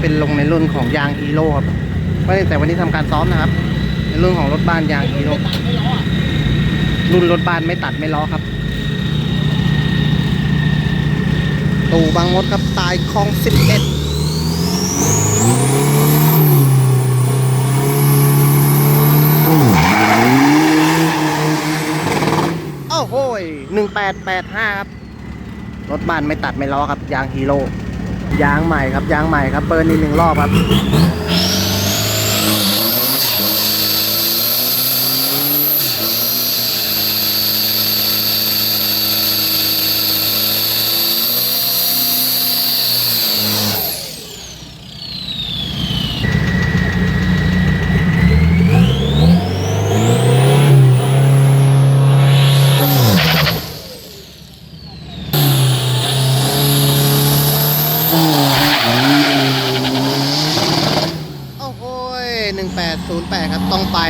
เป็นลงในรุ่นของยางฮีโร่ครับก็แต่วันนี้ทำการซ้อมนะครับ ในรุ่นของรถบ้านยางฮีโร่รุ่นรถบ้านไม่ตัดไม่ล้อครับ ตู่บางมดครับตายคลองสิบเอ็ดโอ้โหหนึ่งแปดแปดห้าครับ รถบ้านไม่ตัดไม่ล้อครับ ยางฮีโร่ ยางใหม่ครับยางใหม่ครับเปิดนอีกหนึ่งรอบครับ หนึ่งแปดศูนย์แปดครับ ต้องไป